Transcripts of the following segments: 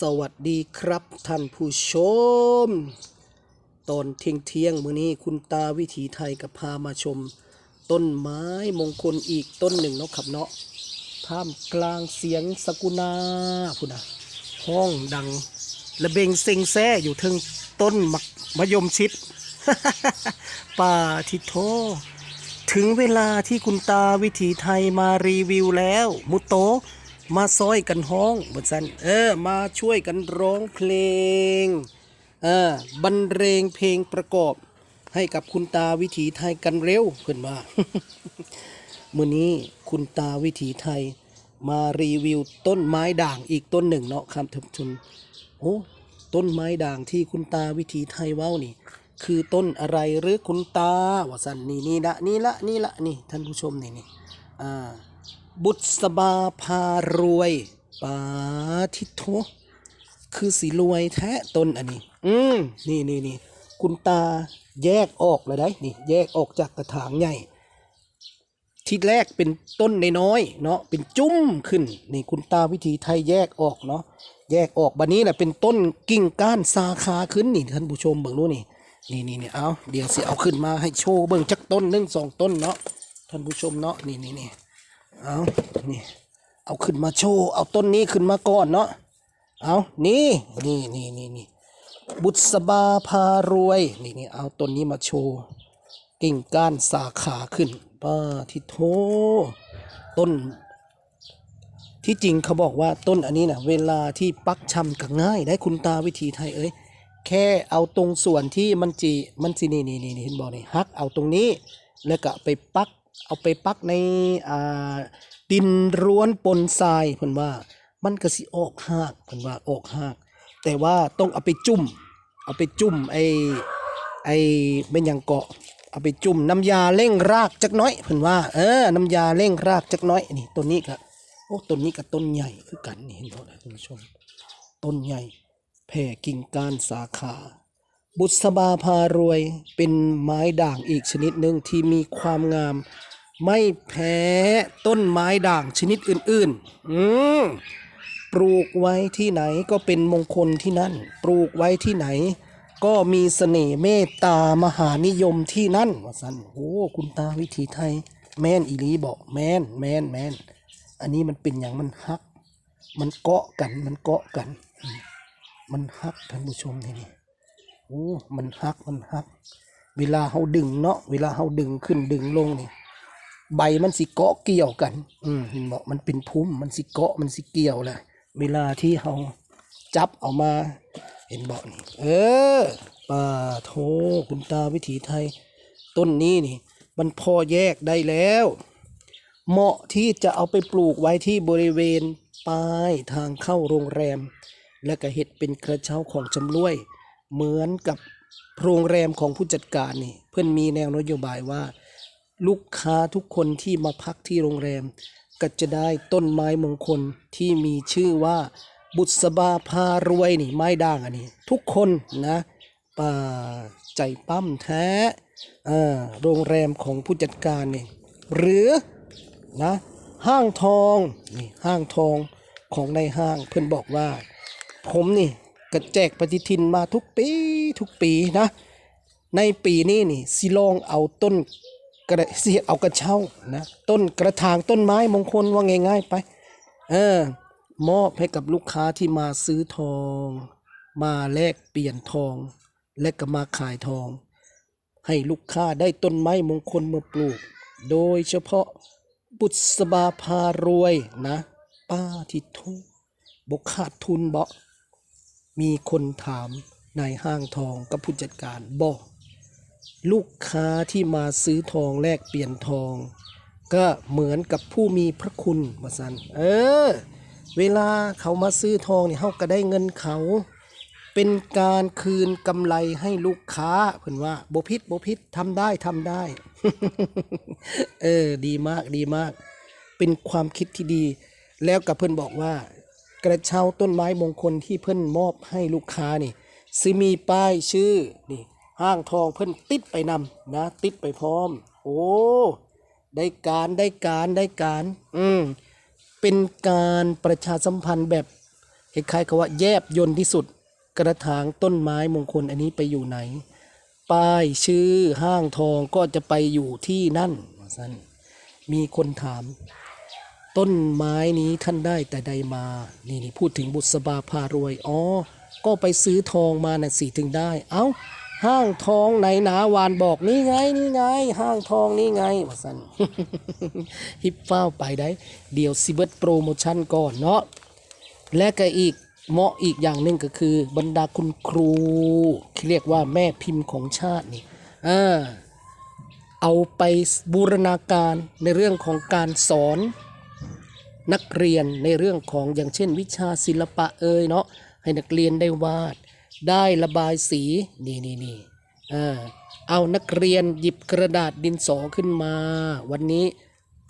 สวัสดีครับท่านผู้ชม ตอนเที่ยงเที่ยงมื้อนี้คุณตาวิถีไทยกับพามาชม ต้นไม้มงคลอีกต้นหนึ่งเนาะครับเนาะท่ามกลางเสียงสกุณาพุ่นนะห้องดังระเบงเซ็งแซ่อยู่ทึงต้นมะมะยมชิด ป่าทิโทถึงเวลาที่คุณตาวิถีไทยมารีวิวแล้ว มุโตะ มาซอยกันห้องบนสันเออ มาช่วยกันร้องเพลง เออ บรรเลงเพลงประกอบ ให้กับคุณตาวิถีไทยกันเร็วขึ้นมาเมื่อนี้คุณตาวิถีไทย มารีวิวต้นไม้ด่างอีกต้นหนึ่งเนาะครับท่านผู้ชมโอ้ต้นไม้ด่างที่คุณตาวิถีไทยเว้านี่ คือต้นอะไรหรือคุณตาว่าสันนี่นี่ละนี่ละนี่ละนี่ท่านผู้ชมนี่นี่อ่า บุษบาพารวยปาทิโทคือสีรวยแท้ต้นอันนี้ อืมนี่นี่นี่คุณตาแยกออกเลยได้นี่ แยกออกจากกระถางใหญ่ที่แรกเป็นต้นน้อยๆเนาะเป็นจุ้มขึ้น นี่คุณตาวิธีไทยแยกออกเนาะแยกออกบันนี้แหละเป็นต้นกิ่งก้านสาขาขึ้นนี่ท่านผู้ชมเบิ่งดูนี่นี่นี่นี่เอาเดี๋ยวสิเอาขึ้นมาให้โชว์เบิ่งจักต้นหนึ่งสองต้นเนาะท่านผู้ชมเนาะนี่นี่นี่ เอานี่ เอาขึ้นมาโชว์ เอาต้นนี้ขึ้นมาก่อนเนาะ เอานี่ นี่นี่นี่นี่บุษบาพารวย นี่นี่เอาต้นนี้มาโชว์กิ่งก้านสาขาขึ้นป้าทิโท ต้น ที่จริงเขาบอกว่าต้นอันนี้นะเวลาที่ปักชำก็ง่ายได้คุณตาวิธีไทยเอ้ยแค่เอาตรงส่วนที่มันจีมันจีนี่นี่นี่นี่เห็นบอกนี่ฮักเอาตรงนี้ แล้วก็ไปปัก เอาไปปักในอ่าดินร้วนปนทรายเพิ่นว่า มันก็สิออกหากเพิ่นว่าออกหาก แต่ว่าต้องเอาไปจุ่ม เอาไปจุ่มไอ้ไอ้เป็นหยังเกาะ เอาไปจุ่มน้ำยาเร่งรากจักน้อยเพิ่นว่าเออน้ำยาเร่งรากจักน้อยนี่ต้นนี้ก็โอ้ต้นนี้กับต้นใหญ่คือกันนี่เห็นบ่ท่านผู้ชมต้นใหญ่แผ่กิ่งก้านสาขา บุษบาพารวยเป็นไม้ด่างอีกชนิดหนึ่งที่มีความงาม ไม่แพ้ต้นไม้ด่างชนิดอื่นๆ อืมปลูกไว้ที่ไหนก็เป็นมงคลที่นั่น ปลูกไว้ที่ไหน ก็มีเสน่ห์เมตตามหานิยมที่นั่นว่าสันโอ้คุณตาวิถีไทย แม่นอีลีบอกแม่นแม่นแม่นอันนี้มันเป็นอย่างมันฮัก มันเกาะกันมันเกาะกัน มันฮักท่านผู้ชมนี่นี่ โอ้มันฮักมันฮัก เวลาเฮาดึงเนาะเวลาเฮาดึงขึ้นดึงลงนี่ใบมันสิเกาะเกี่ยวกัน อืมเห็นบอกมันเป็นพุ่มมันสิเกาะมันสิเกี่ยวแหละเวลาที่เฮาจับเอามา เห็นบอกนี่ เออป่าโทคุณตาวิถีไทย ต้นนี้นี่ มันพอแยกได้แล้ว เหมาะที่จะเอาไปปลูกไว้ที่บริเวณปลายทางเข้าโรงแรม และก็เห็ดเป็นกระเช้าของจำรวย เหมือนกับโรงแรมของผู้จัดการนี่เพื่อนมีแนวนโยบายว่า ลูกค้าทุกคนที่มาพักที่โรงแรม ก็จะได้ต้นไม้มงคลที่มีชื่อว่าบุษบาพารวยนี่ไม้ด่างอันนี้ ทุกคนนะป่าใจปั้มแท้โรงแรมของผู้จัดการนี่หรือนะห้างทองนี่ห้างทองของในห้างเพื่อนบอกว่า ผมนี่ กระแจกปฏิทินมาทุกปีทุกปีนะ ในปีนี้นี่สิลองเอาต้นกระเสียเอากระเช้านะต้นกระถางต้นไม้มงคลว่าง่าย ๆ ไป เออมอบให้กับลูกค้าที่มาซื้อทอง มาแลกเปลี่ยนทอง และก็มาขายทอง ให้ลูกค้าได้ต้นไม้มงคลมาปลูก โดยเฉพาะบุษบาพารวยนะ ป้าทิทุบกขาดทุนเบ่ มีคนถามนายห้างทองกับผู้จัดการบอกลูกค้าที่มาซื้อทองแลกเปลี่ยนทอง ก็เหมือนกับผู้มีพระคุณมาสันเออ เวลาเขามาซื้อทองเนี่ยเขาก็ได้เงินเขา เป็นการคืนกำไรให้ลูกค้าเพิ่นว่าโบพิษโบพิษทำได้ทำได้ เออ ดีมากดีมาก เป็นความคิดที่ดี แล้วกับเพิ่อนบอกว่า กระเช้าต้นไม้มงคลที่เพิ่นมอบให้ลูกค้านี่ซิมีป้ายชื่อนี่ห้างทองเพิ่นติดไปนำนะติดไปพร้อม โอ้ได้การได้การได้การ อืมเป็นการประชาสัมพันธ์แบบคล้ายๆกับว่าแยบยนต์ที่สุด กระถางต้นไม้มงคลอันนี้ไปอยู่ไหน ป้ายชื่อห้างทองก็จะไปอยู่ที่นั่นสั้นมีคนถาม ต้นไม้นี้ท่านได้แต่ใดมา นี่นี่พูดถึงบุษบาพารวย อ๋อ ก็ไปซื้อทองมาน่ะสิถึงได้ เอ้า ห้างทองไหนหนาวานบอกนี่ไงนี่ไง ห้างทองนี่ไงว่าสันฮิปฟ้าไปได้ เดี๋ยวซิเบิร์ตโปรโมชั่นก่อนเนาะ และก็อีกเหมาะอีกอย่างหนึ่งก็คือบรรดาคุณครูที่เรียกว่าแม่พิมพ์ของชาตินี่อ่าเอาไปบูรณาการในเรื่องของการสอน นักเรียนในเรื่องของอย่างเช่น วิชาศิลปะเอ่ยเนาะให้นักเรียนได้วาด ได้ระบายสีนี่นี่นี่เออเอานักเรียนหยิบกระดาษดินสอขึ้นมา วันนี้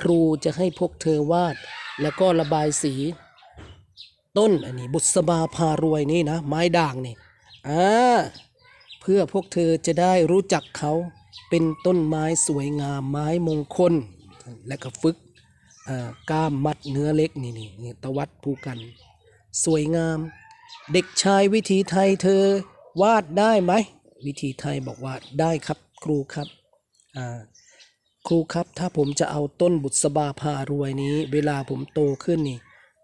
ครูจะให้พวกเธอวาด แล้วก็ระบายสี ต้นอันนี้บุษบาพารวยนี่นะ ไม้ด่างนี่อ่าเพื่อพวกเธอจะได้รู้จักเขาเป็นต้นไม้สวยงามไม้มงคล และก็ฝึก กล้ามมัดเนื้อเล็กนี่นี่นี่ตะวัดภูกัน สวยงาม เด็กชายวิถีไทยเธอวาดได้ไหม วิถีไทยบอกว่าได้ครับครูครับครูครับถ้าผมจะเอาต้นบุษบาพารวยนี้ เวลาผมโตขึ้นนี่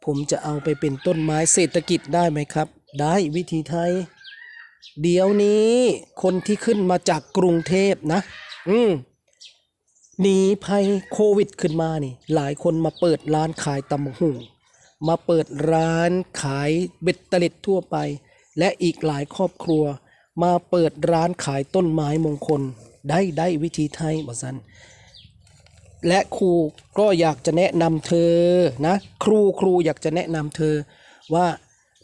ผมจะเอาไปเป็นต้นไม้เศรษฐกิจได้ไหมครับ ได้วิถีไทย เดี๋ยวนี้คนที่ขึ้นมาจากกรุงเทพนะ อืม หนีภัยโควิดขึ้นมานี่ หลายคนมาเปิดร้านขายตำหุ่งมาเปิดร้านขายเบ็ดเตล็ดทั่วไป และอีกหลายครอบครัว มาเปิดร้านขายต้นไม้มงคล ได้ได้วิธีไทยบอสันและครูก็อยากจะแนะนำเธอนะ ครูครูอยากจะแนะนำเธอว่า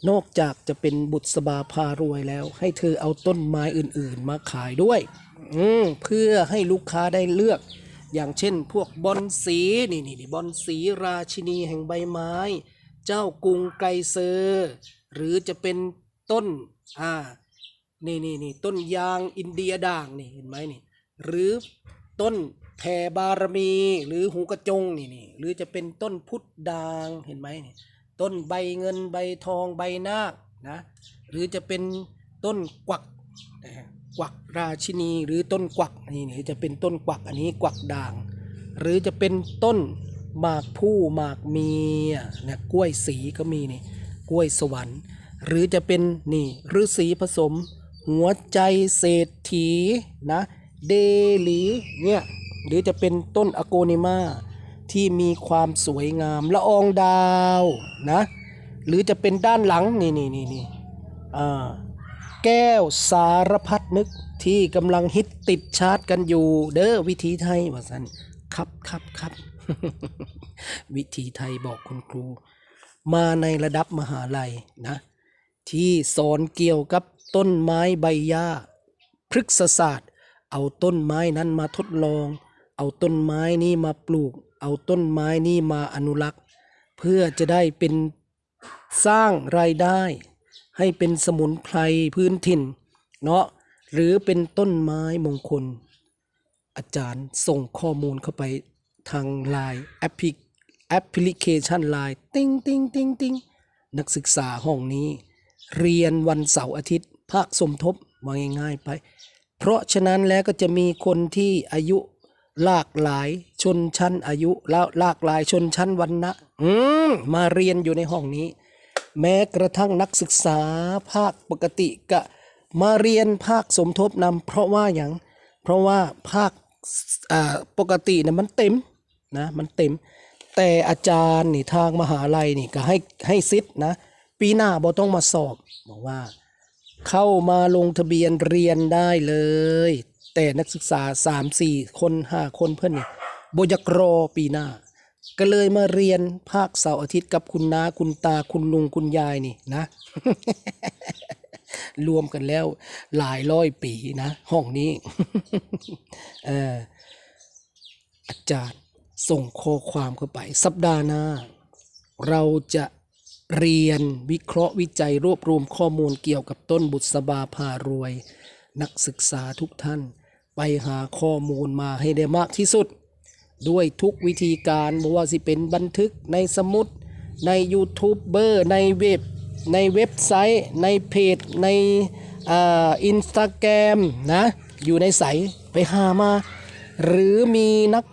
นอกจากจะเป็นบุษบาพารวยแล้ว ให้เธอเอาต้นไม้อื่น ๆ มาขายด้วย อืเพื่อให้ลูกค้าได้เลือก อย่างเช่น พวกบอนสีนี่นี่นี่บอนสีราชินีแห่งใบไม้ เจ้ากรุงไกเซอร์หรือจะเป็นต้นอ่านี่นี่นี่ต้นยางอินเดียด่างนี่เห็นไหมนี่หรือต้นแผ่บารมีหรือหูกระจงนี่นี่หรือจะเป็นต้นพุทธด่างเห็นไหมนี่ต้นใบเงินใบทองใบนาคนะหรือจะเป็นต้นกวักนะฮะ กวักราชินีหรือต้นกวักนี่นี่จะเป็นต้นกวักอันนี้กวักด่าง หรือจะเป็นต้นหมากผู้หมากเมียนะกล้วยสีก็มีนี่กล้วยสวรรค์ หรือจะเป็นนี่ฤาษีผสม หัวใจเศรษฐีนะเดลีเนี่ยหรือจะเป็นต้นอโกนิมาที่มีความสวยงามละอองดาวนะหรือจะเป็นด้านหลังนี่นี่นี่นี่อ่า แก้วสารพัดนึกที่กำลังฮิตติดชาร์จกันอยู่ เด้อวิธีไทยว่าสันครับครับครับ วิธีไทยบอกคุณครู มาในระดับมหาลัยนะ ที่สอนเกี่ยวกับต้นไม้ใบหญ้าพฤกษศาสตร์ เอาต้นไม้นั้นมาทดลอง เอาต้นไม้นี้มาปลูก เอาต้นไม้นี้มาอนุรักษ์ เพื่อจะได้เป็นสร้างรายได้ ให้เป็นสมุนไพรพื้นถิ่น เนาะหรือเป็นต้นไม้มงคล อาจารย์ส่งข้อมูลเข้าไปทางไลน์แอปพลิแอปพลิเคชันไลน์ติ้งติ้งติ้งติ้งนักศึกษาห้องนี้ เรียนวันเสาร์อาทิตย์ภาคสมทบว่าง่ายๆไป เพราะฉะนั้นแล้วก็จะมีคนที่อายุหลากหลายชนชั้นอายุแล้วหลากหลายชนชั้นวันนะอืมมาเรียนอยู่ในห้องนี้ แม้กระทั่งนักศึกษาภาคปกติก็มาเรียนภาคสมทบนำเพราะว่าอย่างเพราะว่าภาคอ่าปกตินี่มันเต็มนะมันเต็ม แต่อาจารย์นี่ทางมหาลัยนี่ก็ให้ให้ซิทธ์นะ ปีหน้าบ่ต้องมาสอบบอกว่า เข้ามาลงทะเบียนเรียนได้เลย แต่นักศึกษา 3 4 คน 5 คนเพื่อนนี่บอยากรอปีหน้า ก็เลยมาเรียนภาคเสาร์อาทิตย์กับคุณน้าคุณตาคุณลุงคุณยายนี่นะ รวมกันแล้วหลายร้อยปีนะห้องนี้เอออาจารย์ส่งข้อความเข้าไป สัปดาห์หน้า เราจะเรียนวิเคราะห์วิจัยรวบรวมข้อมูลเกี่ยวกับต้นบุษบาพารวย นักศึกษาทุกท่าน ไปหาข้อมูลมาให้ได้มากที่สุด ด้วยทุกวิธีการไม่ว่าสิเป็นบันทึกในสมุด ในยูทูบเบอร์ในเว็บ ในเว็บไซต์ ในเพจ ในอ่าอินสตาแกรมนะ อยู่ในใสไปหามา หรือมีนัก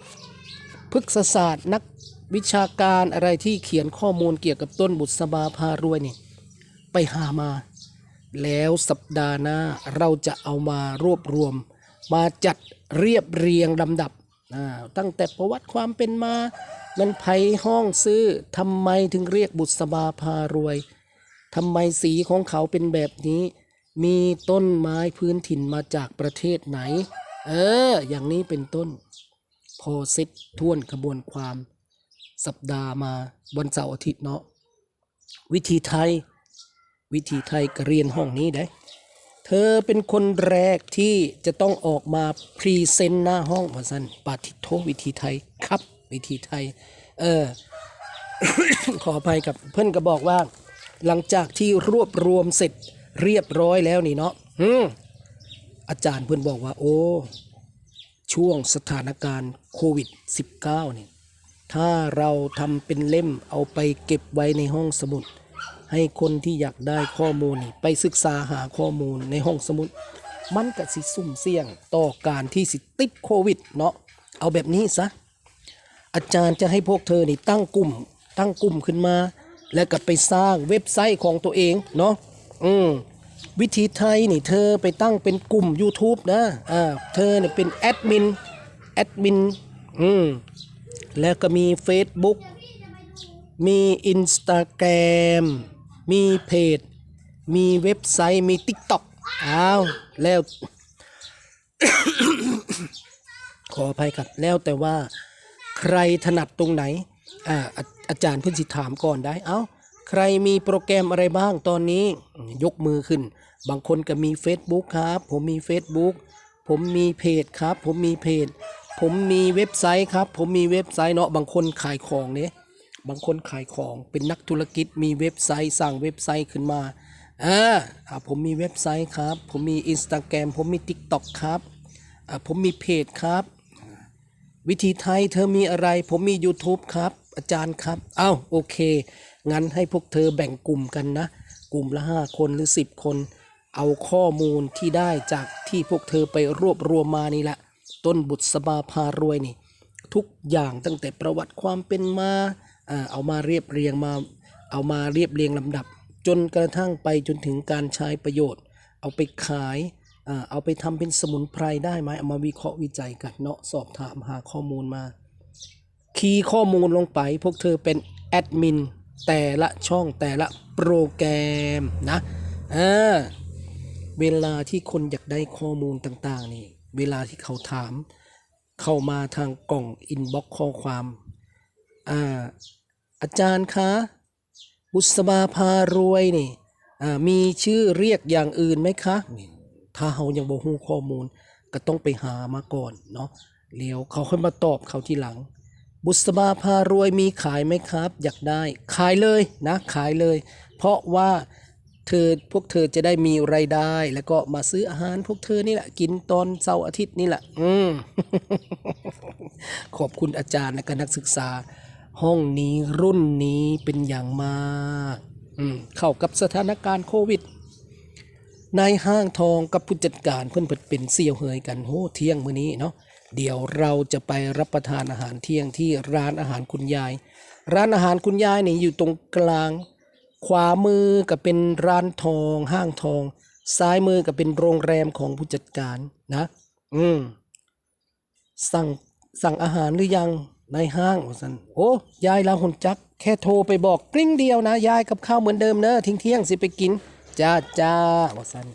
พฤกษศาสตร์นักวิชาการอะไรที่เขียนข้อมูลเกี่ยวกับต้นบุษบาพารวยนี่ไปหามา แล้วสัปดาห์หน้าเราจะเอามารวบรวม มาจัดเรียบเรียงลำดับ ตั้งแต่ประวัติความเป็นมาเงินไผห้องซื้อทำไมถึงเรียกบุษบาพารวยทำไมสีของเขาเป็นแบบนี้ มีต้นไม้พื้นถิ่นมาจากประเทศไหน เออ อย่างนี้เป็นต้น พอเซ็ตท่วนกระบวนความ สัปดาห์มาวันเสาร์อาทิตย์เนาะวิธีไทย วิธีไทยก็เรียนห้องนี้ได้ เธอเป็นคนแรกที่จะต้องออกมาพรีเซนต์หน้าห้องมาสันปาทิโทวิธีไทยครับ วิธีไทย เออ ขออภัยกับเพื่อนก็บอกว่า หลังจากที่รวบรวมเสร็จเรียบร้อยแล้วนี่เนาะอืมอาจารย์เพื่อนบอกว่า โอ้ ช่วงสถานการณ์โควิด -19 เนี่ยถ้าเราทำเป็นเล่มเอาไปเก็บไว้ในห้องสมุด ให้คนที่อยากได้ข้อมูลนี่ไปศึกษาหาข้อมูลในห้องสมุด มันก็สิสุ่มเสี่ยงต่อการที่สิติดโควิดเนาะเอาแบบนี้ซะอาจารย์จะให้พวกเธอนี่ตั้งกลุ่ม ตั้งกลุ่มขึ้นมา แล้วก็ไปสร้างเว็บไซต์ของตัวเองเนาะอืมวิธีไทยนี่เธอไปตั้งเป็นกลุ่ม YouTube นะอ่าเธอเนี่ยเป็นแอดมินแอดมินอืมแล้วก็มี Facebook มี Instagram มีเพจ มีเว็บไซต์ มี TikTok อ้าวแล้ว ขออภัยครับ แล้วแต่ว่าใครถนัดตรงไหน อ่า อาอาจารย์เพิ่นสิถามก่อนได้ เอ้า ใครมีโปรแกรมอะไรบ้างตอนนี้ ยกมือขึ้น บางคนก็มี Facebook ครับ ผมมี Facebook ผมมีเพจครับ ผมมีเพจ ผมมีเว็บไซต์ครับ ผมมีเว็บไซต์เนาะ บางคนขายของเนี่ย บางคนขายของเป็นนักธุรกิจมีเว็บไซต์สร้างเว็บไซต์ขึ้นมาอ่าอ่าผมมีเว็บไซต์ครับ ผมมี Instagram ผมมี TikTok ครับอ่าผมมีเพจครับ วิธีไทยเธอมีอะไร ผมมี YouTube ครับ อาจารย์ครับ เอ้าโอเค งั้นให้พวกเธอแบ่งกลุ่มกันนะ กลุ่มละ 5 คนหรือ 10 คน เอาข้อมูลที่ได้จากที่พวกเธอไปรวบรวมมานี่แหละ ต้นบุษบาพารวยนี่ ทุกอย่างตั้งแต่ประวัติความเป็นมา เอามาเรียบเรียงมาเอามาเรียบเรียงลำดับ จนกระทั่งไปจนถึงการใช้ประโยชน์ เอาไปขายอ่าเอาไปทำเป็นสมุนไพรได้ไหมเอามาวิเคราะห์วิจัยกันเนาะสอบถามหาข้อมูลมา คีย์ข้อมูลลงไป พวกเธอเป็นแอดมินแต่ละช่องแต่ละโปรแกรมนะอ่าเวลาที่คนอยากได้ข้อมูลต่าง ๆ นี่ เวลาที่เขาถาม เข้ามาทางกล่องอินบ็อกข้อความ อ่าอาจารย์คะบุษบาพารวยนี่อ่ามีชื่อเรียกอย่างอื่นไหมคะนี่ถ้าเขายังบ่ฮู้ข้อมูลก็ต้องไปหามาก่อนเนาะเดี๋ยวเขาค่อยมาตอบเขาทีหลัง บุษบาพารวยมีขายไหมครับ อยากได้ ขายเลยนะขายเลย เพราะว่าเธอพวกเธอจะได้มีไรายได้ แล้วก็มาซื้ออาหารพวกเธอนี่แหละ กินตอนเสาร์อาทิตย์นี่แหละ อืม ขอบคุณอาจารย์และก็นักศึกษา ห้องนี้รุ่นนี้เป็นอย่างมากอืมเข้ากับสถานการณ์โควิดนายห้างทองกับผู้จัดการเพื่อนเพิ่นเป็นเสี่ยวเหยกันโหเที่ยงมื้อนี้เนาะเดี๋ยวเราจะไปรับประทานอาหารเที่ยงที่ร้านอาหารคุณยาย ร้านอาหารคุณยายนี่อยู่ตรงกลาง ขวามือก็เป็นร้านทอง ห้างทอง ซ้ายมือก็เป็นโรงแรมของผู้จัดการนะ อืมสั่งสั่งอาหารหรือยัง ในห้างสันโอ้ยายลาหุนจัก แค่โทรไปบอกกริ้งเดียวนะยายกับข้าวเหมือนเดิมเนอะทิ้งเที่ยงๆสิไปกินจ้าจ้าว่าสัน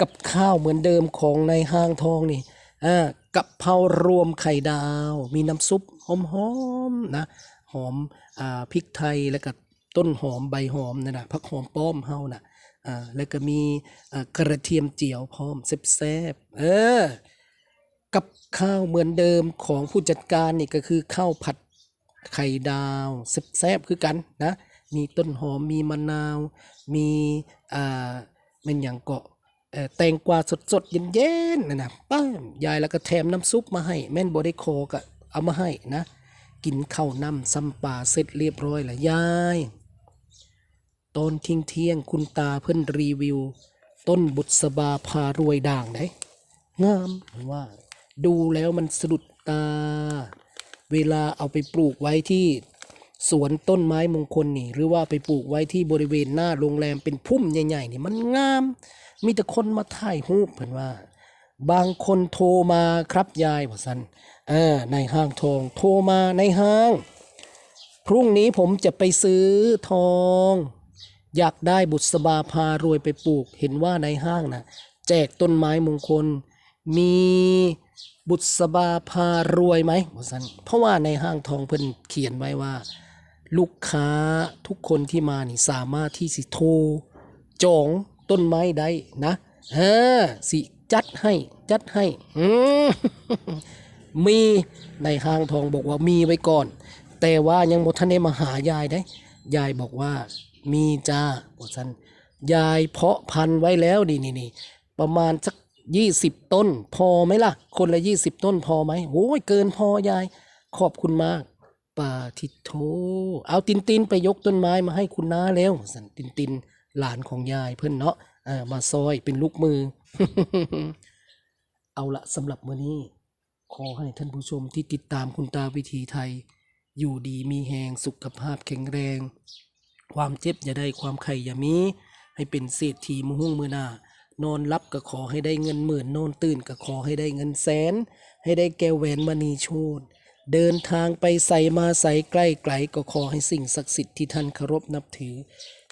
กับข้าวเหมือนเดิมของในห้างทองนี่อ่ากับเพรารวมไข่ดาว มีน้ำซุปหอมๆนะหอมอ่าพริกไทยแล้วก็ต้นหอมใบหอมนั่นะผักหอมป้อมเฮาน่ะอ่าแล้วก็มีอ่ากระเทียมเจียวพร้อมแซ่บๆเออ กับข้าวเหมือนเดิมของผู้จัดการนี่ก็คือข้าวผัดไข่ดาวแซ่บๆคือกันนะ มีต้นหอมมีมะนาว มีอ่าเป็นอย่างเกาะเอ่อแตงกวาสดๆเย็นๆนะนะป้ายายแล้วก็แถมน้ำซุปมาให้ แม่นบได้คอก็เอามาให้นะ กินข้าวน้ำซ้ำปลาเสร็จเรียบร้อยแล้วยายตอนเที่ยงเที่ยงคุณตาเพิ่นรีวิว ต้นบุษบาพารวยด่างได้งามว่า ดูแล้วมันสะดุดตา เวลาเอาไปปลูกไว้ที่สวนต้นไม้มงคลนี่ หรือว่าไปปลูกไว้ที่บริเวณหน้าโรงแรมเป็นพุ่มใหญ่ๆนี่มันงาม มีแต่คนมาถ่ายรูปเพิ่นว่า บางคนโทรมาครับยายว่าสันเออในห้างทอง โทรมาในห้าง พรุ่งนี้ผมจะไปซื้อทอง อยากได้บุษบาพารวยไปปลูก เห็นว่าในห้างนะแจกต้นไม้มงคล มี บุษบาพารวยไหมว่าสันเพราะว่าในห้างทองเพิ่นเขียนไว้ว่า ลูกค้าทุกคนที่มานี่สามารถที่สิโทรจองต้นไม้ได้นะเออสิจัดให้จัดให้มีในห้างทองบอกว่ามีไว้ก่อน แต่ว่ายังบ่ทันได้มาหายายได้ ยายบอกว่ามีจ้าบอกฉันยายเพาะพันธุ์ไว้แล้วนี่นี่นี่ประมาณสัก ยี่สิบต้น พอไหมล่ะ คนละยี่สิบต้นพอไหมโอ้ยเกินพอยาย ขอบคุณมากป่าทิโทเอาตินตินไปยกต้นไม้มาให้คุณน้าแล้วสันตินตินหลานของยายเพื่อนเนาะอ่ามาซอยเป็นลูกมือ เอาละสำหรับมื้อนี้ ขอให้ท่านผู้ชมที่ติดตามคุณตาวิถีไทย อยู่ดีมีแหงสุขภาพแข็งแรง ความเจ็บอย่าได้ความไข่อย่ามี ให้เป็นเศรษฐีมือหุ่งมือหน้า นอนรับก็ขอให้ได้เงินหมื่นนอนตื่นก็ขอให้ได้เงินแสน ให้ได้แก้วแหวนมณีโชนเดินทางไปใส่มาใส่ใกล้ไกลก็ขอให้สิ่งศักดิ์สิทธิ์ที่ท่านเคารพนับถือ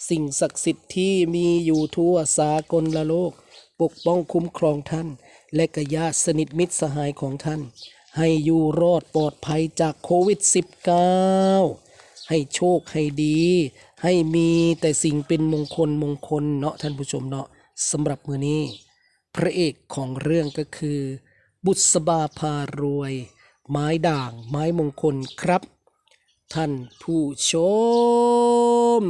สิ่งศักดิ์สิทธิ์ที่มีอยู่ทั่วสากลละโลก ปกป้องคุ้มครองท่าน และกญาติสนิทมิตรสหายของท่าน ให้อยู่รอดปลอดภัยจากโควิด -19 ให้โชคให้ดี ให้มีแต่สิ่งเป็นมงคลมงคลเนาะท่านผู้ชมเนาะ สำหรับมือนี้ พระเอกของเรื่องก็คือ บุษบาพารวย ไม้ด่าง ไม้มงคลครับ ท่านผู้ชม